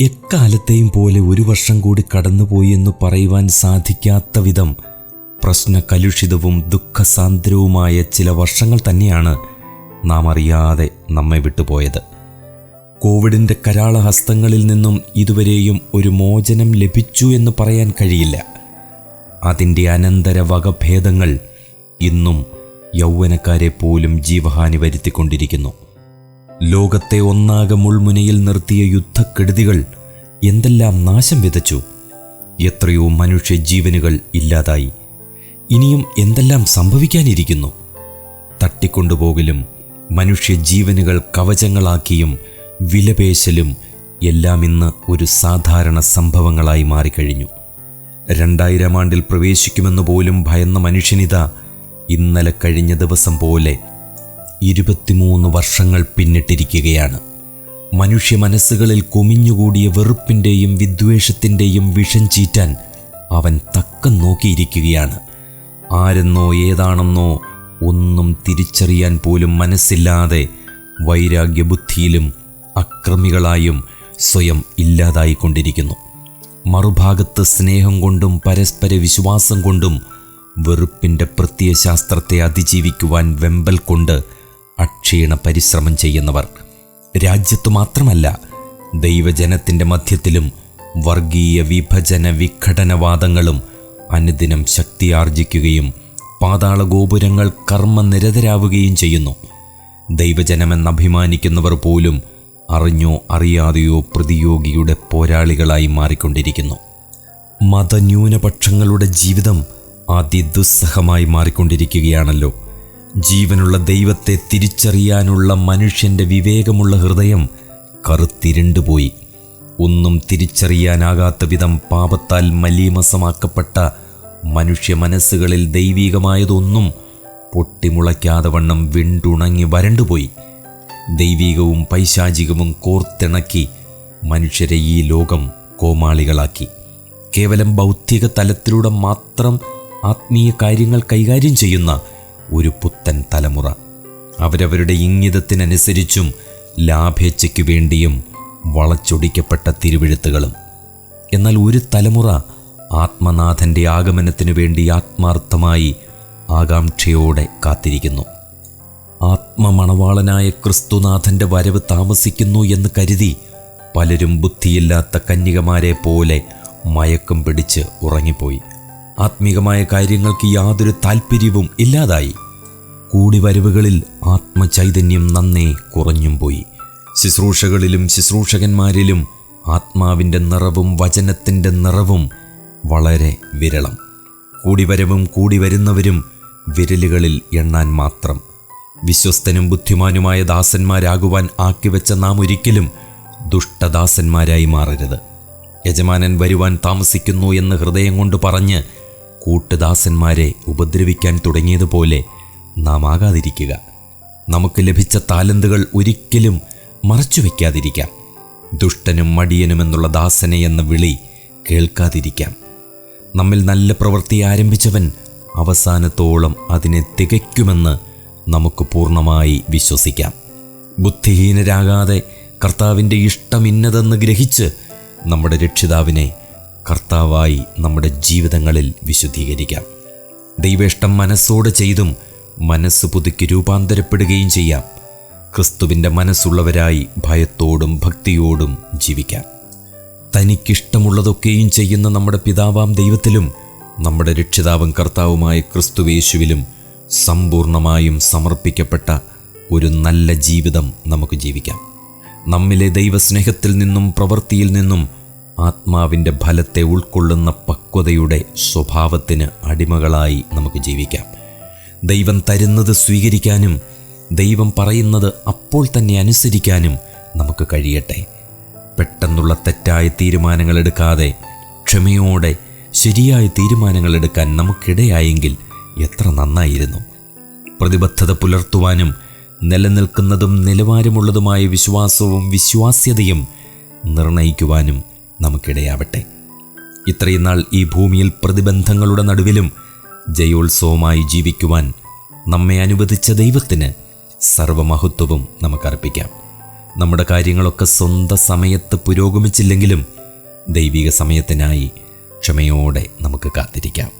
എക്കാലത്തെയും പോലെ ഒരു വർഷം കൂടി കടന്നുപോയി എന്ന് പറയുവാൻ സാധിക്കാത്ത വിധം പ്രശ്ന കലുഷിതവും ദുഃഖസാന്ദ്രവുമായ ചില വർഷങ്ങൾ തന്നെയാണ് നാം അറിയാതെ നമ്മെ വിട്ടുപോയത്. കോവിഡിന്റെ കരാളഹസ്തങ്ങളിൽ നിന്നും ഇതുവരെയും ഒരു മോചനം ലഭിച്ചു എന്ന് പറയാൻ കഴിയില്ല. അതിന്റെ അനന്തര വകഭേദങ്ങൾ ഇന്നും യൗവനക്കാരെ പോലും ജീവഹാനി വരുത്തിക്കൊണ്ടിരിക്കുന്നു. ലോകത്തെ ഒന്നാകെ മുൾമുനയിൽ നിർത്തിയ യുദ്ധക്കെടുതികൾ എന്തെല്ലാം നാശം വിതച്ചു? എത്രയോ മനുഷ്യ ജീവനുകൾ ഇല്ലാതായി. ഇനിയും എന്തെല്ലാം സംഭവിക്കാനിരിക്കുന്നു? തട്ടിക്കൊണ്ടുപോകലും മനുഷ്യ ജീവനുകൾ കവചങ്ങളാക്കിയും വിലപേശലും എല്ലാം ഇന്ന് ഒരു സാധാരണ സംഭവങ്ങളായി മാറിക്കഴിഞ്ഞു. രണ്ടായിരം ആണ്ടിൽ പ്രവേശിക്കുമെന്ന് പോലും ഭയന്ന മനുഷ്യനിത ഇന്നലെ കഴിഞ്ഞ ദിവസം പോലെ ഇരുപത്തിമൂന്ന് വർഷങ്ങൾ പിന്നിട്ടിരിക്കുകയാണ്. മനുഷ്യ മനസ്സുകളിൽ കുമിഞ്ഞുകൂടിയ വെറുപ്പിന്റെയും വിദ്വേഷത്തിന്റെയും വിഷം ചീറ്റാൻ അവൻ തക്കം നോക്കിയിരിക്കുകയാണ്. ആരെന്നോ ഏതാണെന്നോ ഒന്നും തിരിച്ചറിയാൻ പോലും മനസ്സില്ലാതെ വൈരാഗ്യബുദ്ധിയിലും അക്രമികളായും സ്വയം ഇല്ലാതായിക്കൊണ്ടിരിക്കുന്നു. മറുഭാഗത്ത് സ്നേഹം കൊണ്ടും പരസ്പര വിശ്വാസം കൊണ്ടും വെറുപ്പിന്റെ പ്രത്യയശാസ്ത്രത്തെ അതിജീവിക്കുവാൻ വെമ്പൽ കൊണ്ട് അക്ഷീണ പരിശ്രമം ചെയ്യുന്നവർ. രാജ്യത്ത് മാത്രമല്ല ദൈവജനത്തിന്റെ മധ്യത്തിലും വർഗീയ വിഭജന വിഘടനവാദങ്ങളും അനുദിനം ശക്തിയാർജിക്കുകയും പാതാള ഗോപുരങ്ങൾ കർമ്മനിരതരാവുകയും ചെയ്യുന്നു. ദൈവജനമെന്ന് അഭിമാനിക്കുന്നവർ പോലും അറിഞ്ഞോ അറിയാതെയോ പ്രതിയോഗിയുടെ പോരാളികളായി മാറിക്കൊണ്ടിരിക്കുന്നു. മതന്യൂനപക്ഷങ്ങളുടെ ജീവിതം അതിദുസ്സഹമായി മാറിക്കൊണ്ടിരിക്കുകയാണല്ലോ. ജീവനുള്ള ദൈവത്തെ തിരിച്ചറിയാനുള്ള മനുഷ്യന്റെ വിവേകമുള്ള ഹൃദയം കറുത്തിരുണ്ടുപോയി. ഒന്നും തിരിച്ചറിയാനാകാത്ത വിധം പാപത്താൽ മലീമസമാക്കപ്പെട്ട മനുഷ്യ മനസ്സുകളിൽ ദൈവീകമായതൊന്നും പൊട്ടിമുളയ്ക്കാതെ വണ്ണം വിണ്ടുണങ്ങി വരണ്ടുപോയി. ദൈവീകവും പൈശാചികവും കോർത്തിണക്കി മനുഷ്യരെ ഈ ലോകം കോമാളികളാക്കി. കേവലം ഭൗതിക തലത്തിലൂടെ മാത്രം ആത്മീയ കാര്യങ്ങൾ കൈകാര്യം ചെയ്യുന്ന ഒരു പുത്തൻ തലമുറ. അവരവരുടെ ഇംഗിതത്തിനനുസരിച്ചും ലാഭേച്ഛയ്ക്കു വേണ്ടിയും വളച്ചൊടിക്കപ്പെട്ട തിരുവെഴുത്തുകളും. എന്നാൽ ഒരു തലമുറ ആത്മനാഥന്റെ ആഗമനത്തിനു വേണ്ടി ആത്മാർത്ഥമായി ആകാംക്ഷയോടെ കാത്തിരിക്കുന്നു. ആത്മമണവാളനായ ക്രിസ്തുനാഥന്റെ വരവ് താമസിക്കുന്നു എന്ന് കരുതി പലരും ബുദ്ധിയില്ലാത്ത കന്യകമാരെ പോലെ മയക്കം പിടിച്ച് ഉറങ്ങിപ്പോയി. ആത്മീകമായ കാര്യങ്ങൾക്ക് യാതൊരു താല്പര്യവും ഇല്ലാതായി. കൂടിവരവുകളിൽ ആത്മചൈതന്യം നന്നേ കുറഞ്ഞും പോയി. ശുശ്രൂഷകളിലും ശുശ്രൂഷകന്മാരിലും ആത്മാവിന്റെ നിറവും വചനത്തിന്റെ നിറവും വളരെ വിരളം. കൂടിവരവും കൂടി വരുന്നവരും വിരലുകളിൽ എണ്ണാൻ മാത്രം. വിശ്വസ്തനും ബുദ്ധിമാനുമായ ദാസന്മാരാകുവാൻ ആക്കിവെച്ച നാം ഒരിക്കലും ദുഷ്ടദാസന്മാരായി മാറരുത്. യജമാനൻ വരുവാൻ താമസിക്കുന്നു എന്ന് ഹൃദയം കൊണ്ട് പറഞ്ഞ് കൂട്ടുദാസന്മാരെ ഉപദ്രവിക്കാൻ തുടങ്ങിയതുപോലെ നാം ആകാതിരിക്കുക. നമുക്ക് ലഭിച്ച താലന്തുകൾ ഒരിക്കലും മറച്ചുവെക്കാതിരിക്കാം ദുഷ്ടനും മടിയനുമെന്നുള്ള ദാസനെ എന്ന വിളി കേൾക്കാതിരിക്കാം. നമ്മിൽ നല്ല പ്രവൃത്തി ആരംഭിച്ചവൻ അവസാനത്തോളം അതിനെ തികയ്ക്കുമെന്ന് നമുക്ക് പൂർണമായി വിശ്വസിക്കാം. ബുദ്ധിഹീനരാകാതെ കർത്താവിന്റെ ഇഷ്ടം ഇന്നതെന്ന് ഗ്രഹിച്ച് നമ്മുടെ രക്ഷിതാവിനെ കർത്താവായി നമ്മുടെ ജീവിതങ്ങളിൽ വിശുദ്ധീകരിക്കാം. ദൈവേഷ്ടം മനസ്സോടെ ചെയ്തും മനസ്സ് പുതുക്കി രൂപാന്തരപ്പെടുകയും ചെയ്യാം. ക്രിസ്തുവിന്റെ മനസ്സുള്ളവരായി ഭയത്തോടും ഭക്തിയോടും ജീവിക്കാം. തനിക്കിഷ്ടമുള്ളതൊക്കെയും ചെയ്യുന്ന നമ്മുടെ പിതാവാം ദൈവത്തിലും നമ്മുടെ രക്ഷിതാവും കർത്താവുമായ ക്രിസ്തുവേശുവിലും സമ്പൂർണമായും സമർപ്പിക്കപ്പെട്ട ഒരു നല്ല ജീവിതം നമുക്ക് ജീവിക്കാം. നമ്മിലെ ദൈവസ്നേഹത്തിൽ നിന്നും പ്രവൃത്തിയിൽ നിന്നും ആത്മാവിന്റെ ഫലത്തെ ഉൾക്കൊള്ളുന്ന പക്വതയുടെ സ്വഭാവത്തിന് അടിമകളായി നമുക്ക് ജീവിക്കാം. ദൈവം തരുന്നത് സ്വീകരിക്കാനും ദൈവം പറയുന്നത് അപ്പോൾ തന്നെ അനുസരിക്കാനും നമുക്ക് കഴിയട്ടെ. പെട്ടെന്നുള്ള തെറ്റായ തീരുമാനങ്ങൾ എടുക്കാതെ ക്ഷമയോടെ ശരിയായ തീരുമാനങ്ങൾ എടുക്കാൻ നമുക്കിടയായെങ്കിൽ എത്ര നന്നായിരുന്നു. പ്രതിബദ്ധത പുലർത്തുവാനും നിലനിൽക്കുന്നതും നിലവാരമുള്ളതുമായ വിശ്വാസവും വിശ്വാസ്യതയും നിർണയിക്കുവാനും നമുക്കിടയാവട്ടെ. ഇത്രയും നാൾ ഈ ഭൂമിയിൽ പ്രതിബന്ധങ്ങളുടെ നടുവിലും ജയോത്സവമായി ജീവിക്കുവാൻ നമ്മെ അനുവദിച്ച ദൈവത്തിന് സർവമഹത്വവും നമുക്കർപ്പിക്കാം. നമ്മുടെ കാര്യങ്ങളൊക്കെ സ്വന്തം സമയത്ത് പുരോഗമിച്ചില്ലെങ്കിലും ദൈവിക സമയത്തിനായി ക്ഷമയോടെ നമുക്ക് കാത്തിരിക്കാം.